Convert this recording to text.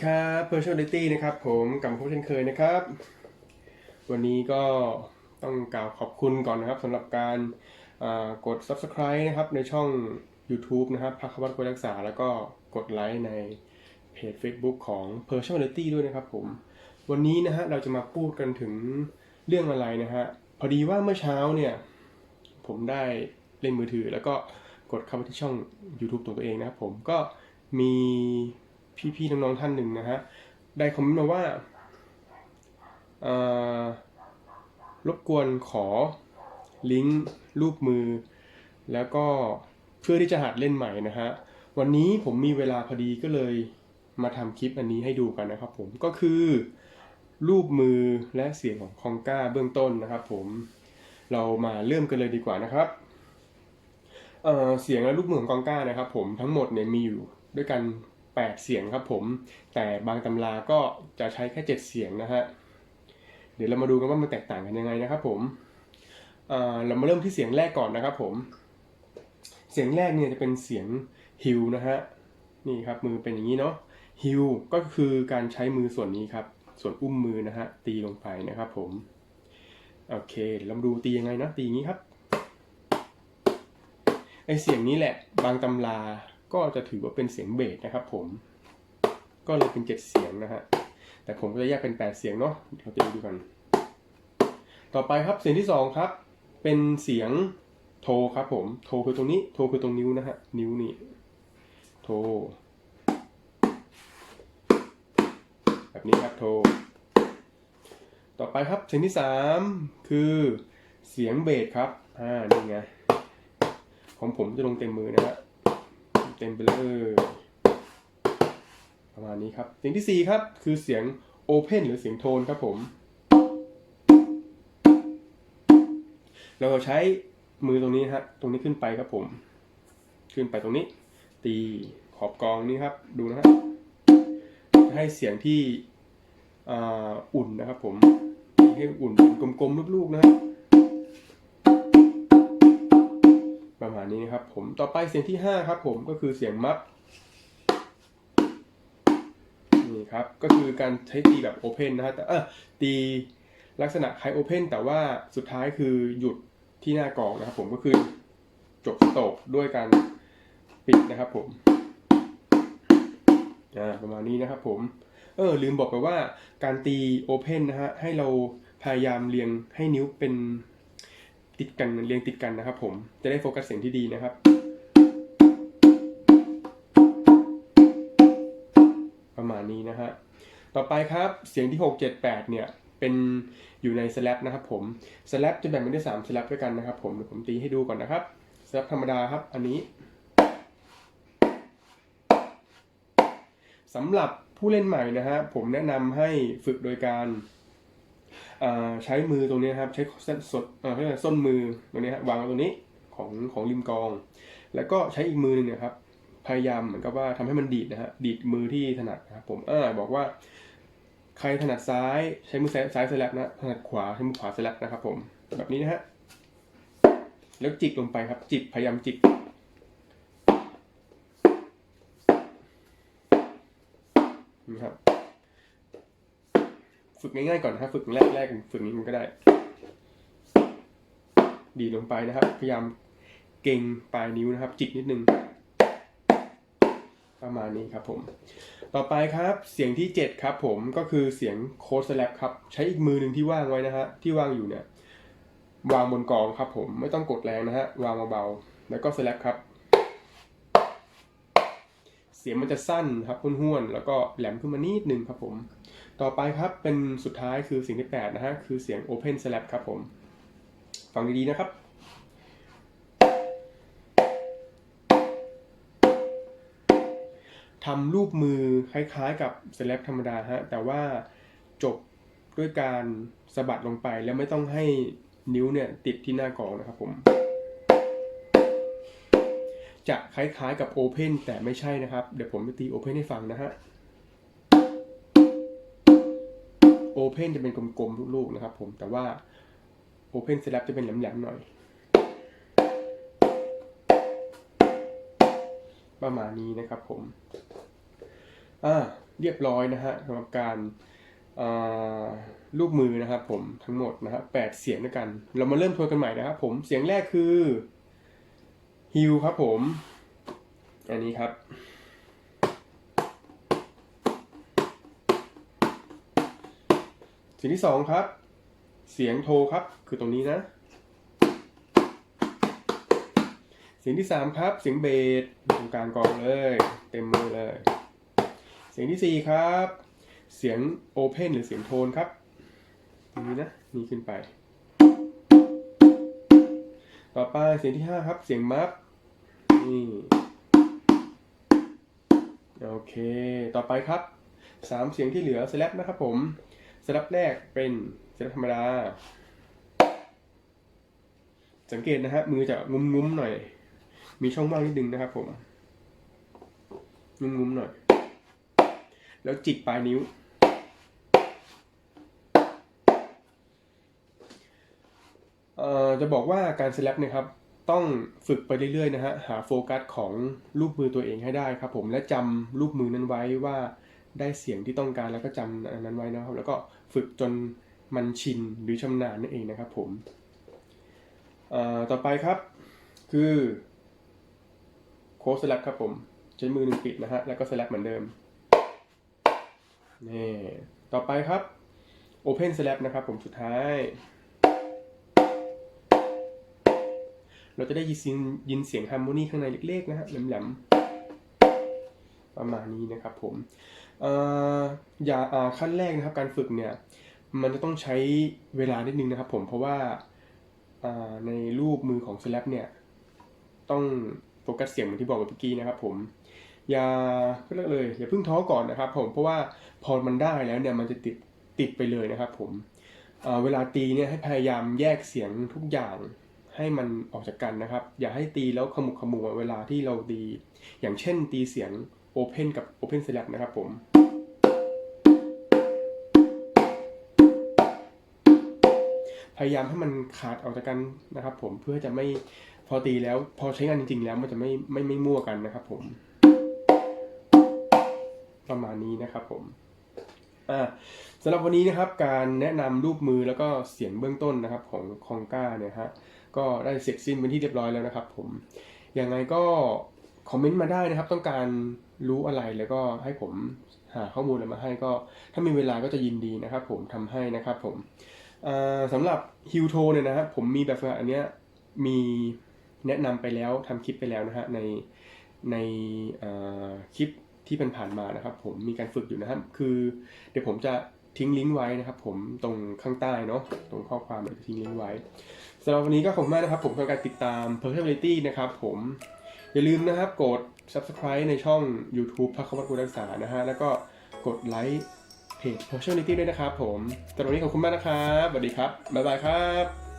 สวัสดีครับ Personality นะครับ ผมกลับมาพบเช่นเคยนะครับ วันนี้ก็ต้องกล่าวขอบคุณก่อนนะครับสำหรับการกด Subscribe นะครับ ในช่อง YouTube นะครับพักวัตรรักษา แล้วก็กดไลค์ในเพจ Facebook ของ Personality ด้วยนะครับผม วันนี้นะฮะเราจะมาพูดกันถึงเรื่องอะไรนะฮะ พอดีว่าเมื่อเช้าเนี่ย ผมได้เล่นมือถือ แล้วก็กดเข้าไปที่ช่อง YouTube ของตัวเองนะครับผมก็มี พี่ๆน้องๆท่านหนึ่งนะฮะได้คอมเมนต์มาว่า รบกวนขอลิงก์รูปมือ แล้วก็เพื่อที่จะหัดเล่นใหม่นะฮะ วันนี้ผมมีเวลาพอดีก็เลยมาทำคลิปอันนี้ให้ดูกันนะครับผมก็คือรูปมือและเสียงของคองก้าเบื้องต้นนะครับผมเรามาเริ่มกันเลยดีกว่านะครับเเสียงและรูปมือของกองก้านะครับผมทั้งหมดเนี่ยมีอยู่ด้วยกัน 8 เสียงครับผม แต่บางตำราก็จะใช้แค่ 7 เสียงนะฮะ เดี๋ยวเรามาดูกันว่ามันแตกต่างกันยังไงนะครับผมเรามาเริ่มที่เสียงแรกก่อนนะครับผม เสียงแรกเนี่ยจะเป็นเสียงฮิวนะฮะ นี่ครับมือเป็นอย่างนี้เนาะ ฮิวก็คือการใช้มือส่วนนี้ครับ ส่วนอุ้มมือนะฮะตีลงไปนะครับผม โอเคเดี๋ยวเรามาดูตียังไงนะตีอย่างนี้ครับ ไอเสียงนี้แหละบางตำรา ก็จะถือว่าเป็นเสียงเบสนะครับผม ก็เลยเป็นเจ็ดเสียงนะฮะ แต่ผมก็จะแยกเป็นแปดเสียงเนาะเดี๋ยวเราตีดูกัน ต่อไปครับเสียงที่สองครับ เป็นเสียงโทรครับผม โทรคือตรงนี้ โทรคือตรงนิ้วนะฮะ นิ้วนี่ โทรแบบนี้ครับโทรต่อไปครับเสียงที่สามคือเสียงเบสครับ อ่า นี่ไง ของผมจะลงเต็มมือนะฮะ เต็มไปเลย ประมาณนี้ครับ เสียงที่สี่ครับ คือเสียงโอเพนหรือเสียงโทนครับผม เราใช้มือตรงนี้ฮะ ตรงนี้ขึ้นไปครับผม ขึ้นไปตรงนี้ ตีขอบกองนี้ครับ ดูนะฮะให้เสียงที่อ,อุ่นนะครับผม ให้อุ่นเป็นกลมๆลูกๆนะฮะ ประมาณนี้นะครับ ผมต่อไปเสียงที่5ครับผมก็คือเสียงมัฟนี่ครับก็คือการใช้ตีแบบโอเพนนะฮะแต่เออตีลักษณะคล้ายโอเพนแต่ว่าสุดท้ายคือหยุดที่หน้ากองนะครับ ผมก็คือจบโตกด้วยการปิดนะครับผมอ่าประมาณนี้นะครับผมเออลืมบอกไปว่าการตีโอเพนนะฮะให้เราพยายามเรียงให้นิ้วเป็น ติดกันเรียงติดกันนะครับ ผมจะได้โฟกัสเสียงที่ดีนะครับ ประมาณนี้นะฮะต่อไปครับเสียงที่ 6 7 8 เนี่ยเป็นอยู่ในสแลปนะครับผมสแลปจะแบ่งเป็นได้3สแลปด้วยกันนะครับ ผมเดี๋ยวผมตีให้ดูก่อนนะครับสแลปธรรมดาครับ อันนี้สำหรับผู้เล่นใหม่นะฮะผมแนะนำให้ฝึกโดยการ ใช้มือตรงนี้ครับใช้เส้นสดเขาเรียกว่าส้นมือตรงนี้ฮะวางตรงนี้ของของริมกอง แล้วก็ใช้อีกมือหนึงเนยครับพยายามเหมือนกับว่าทำให้มันดีดนะฮะดีดมือที่ถนัดนะครับผมอ่าบอกว่า ใครถนัดซ้ายใช้มือซ้ายซ้ายสลับนะถนัดขวาใช้มือขวาสลับนะครับผมแบบนี้นะฮะแล้วจิกลงไปครับ จิกพยายามจิกนี่ครับ ฝึกง่ายๆก่อนนะฝึกแรกแรกฝึกนี้มันก็ได้ ดีลงไปนะครับ พยายามเก่งปลายนิ้วนะครับ จิกนิดนึง ประมาณนี้ครับผม ต่อไปครับเสียงที่ 7 ครับผมก็คือเสียงโค้ดสแลปครับ ใช้อีกมือหนึ่งที่ว่างไว้นะฮะที่ว่างอยู่เนี่ยวางบนกองครับผมไม่ต้องกดแรงนะฮะวางเบาๆแล้วก็สแลปครับ เสียงมันจะสั้นครับห้วนๆแล้วก็แหลมขึ้นมานิดนึงครับผม ต่อไปครับเป็นสุดท้ายคือเสียงที่ 8 นะฮะ คือเสียง Open Slap ครับผม ฟังดี ๆ นะครับทำรูปมือคล้ายๆ กับ Slap ธรรมดาฮะ แต่ว่าจบด้วยการสะบัดลงไปแล้วไม่ต้องให้นิ้วเนี่ยติดที่หน้ากองนะครับผม จะคล้ายๆกับ Open แต่ไม่ใช่นะครับ เดี๋ยวผมจะตี Open ให้ฟังนะฮะ โอเพนจะเป็นกลมๆทุกลูกนะครับผมแต่ว่า Open Slap จะเป็นแหลมๆหน่อย ประมาณนี้นะครับผม อ่า เรียบร้อยนะฮะสำหรับการอ่ารูปมือนะครับผมทั้งหมดนะครับแปดเสียงด้วยกัน เรามาเริ่มทวนกันใหม่นะครับผมเสียงแรกคือฮิวครับผม อันนี้ครับ สียงที่สองครับ เสียงโทรครับ คือตรงนี้นะ เสียงที่สามครับ เสียงเบสตรงกลางกองเลย เต็มมือเลย เสียงที่สี่ครับ เสียงโอเพนหรือเสียงโทนครับตรงนี้นะนี่ขึ้นไป ต่อไปเสียงที่ห้าครับ เสียงมัฟนี่โอเค ต่อไปครับสามเสียงที่เหลือสแลปนะครับผม ลปแรกเป็นสแลปธรรมดา สังเกตนะฮะมือจะงุ้มๆหน่อย มีช่องว่างนิดนึงนะครับผมงุ้มๆหน่อย แล้วจิกปลายนิ้ว เอ่อจะบอกว่าการสแลปเนี่ยครับต้องฝึกไปเรื่อยๆนะฮะหาโฟกัสของรูปมือตัวเองให้ได้ครับผมและจำรูปมือนั้นไว้ว่า ได้เสียงที่ต้องการแล้วก็จำอันนั้นไว้นะครับ แล้วก็ฝึกจนมันชินหรือชำนาญนั่นเองนะครับผมต่อไปครับคือโค้ดสแลปครับผมใช้มือหนึ่งปิดนะฮะแล้วก็สแลปเหมือนเดิมนี่ต่อไปครับ Open Slap นะครับผมสุดท้าย เราจะได้ยินเสียงยินเสียงฮาร์โมนีข้างในเล็กๆนะฮะแหลมๆประมาณนี้นะครับผม อย่าอาขั้นแรกนะครับการฝึกเนี่ยมันจะต้องใช้เวลานิดนึงนะครับผมเพราะว่าในรูปมือของ Slap เนี่ยต้องโฟกัสเสียงเหมือนที่บอกเมื่อกี้นะครับผมอย่าเลิกเลยอย่าเพิ่งท้อก่อนนะครับผมเพราะว่าพอมันได้แล้วเนี่ยมันจะติดติดไปเลยนะครับผมเวลาตีเนี่ยให้พยายามแยกเสียงทุกอย่างให้มันออกจากกันนะครับ อย่าให้ตีแล้วขมุกขมัวเวลาที่เราตี อย่างเช่นตีเสียง Open กับ Open Slap นะครับผมพยายามให้มันขาดออกจากกันนะครับ ผมเพื่อจะไม่พอตีแล้ว พอใช้งานจริง ๆ แล้วมันจะไม่ไม่ไม่มั่วกันนะครับ ผม ประมาณนี้นะครับ ผมอ่าสำหรับวันนี้นะครับ การแนะนำรูปมือแล้วก็เสียงเบื้องต้นนะครับ ของคองก้าเนี่ยฮะก็ได้เสร็จสิ้นเป็นที่เรียบร้อยแล้วนะครับ ผมยังไงก็คอมเมนต์มาได้นะครับ ต้องการ รู้อะไรแล้วก็ให้ผมหาข้อมูลอะไรมาให้ก็ ถ้ามีเวลาก็จะยินดีนะครับ ผมทำให้นะครับผมอ่าสำหรับฮิวโทเนี่ยนะครับผมมีแบบฝึกหัดอันเนี้ยมีแนะนำไปแล้วทำคลิปไปแล้วนะฮะในในคลิปที่เป็นผ่านมานะครับ ผมมีการฝึกอยู่นะครับคือเดี๋ยวผมจะทิ้งลิงก์ไว้นะครับ ผมตรงข้างใต้เนาะตรงข้อความเดี๋ยวทิ้งลิงก์ไว้สำหรับวันนี้ก็ขอบคุณมากนะครับ ผมทำการติดตาม Personality นะครับ ผม อย่าลืมนะครับกด Subscribe ในช่อง YouTube พักคำวัตกุรักษานะฮะ แล้วก็กดไลค์เพจ Personality ด้วยนะครับผมสำหรับวันนี้ขอบคุณมากนะครับสวัสดีครับ บ๊ายบายครับ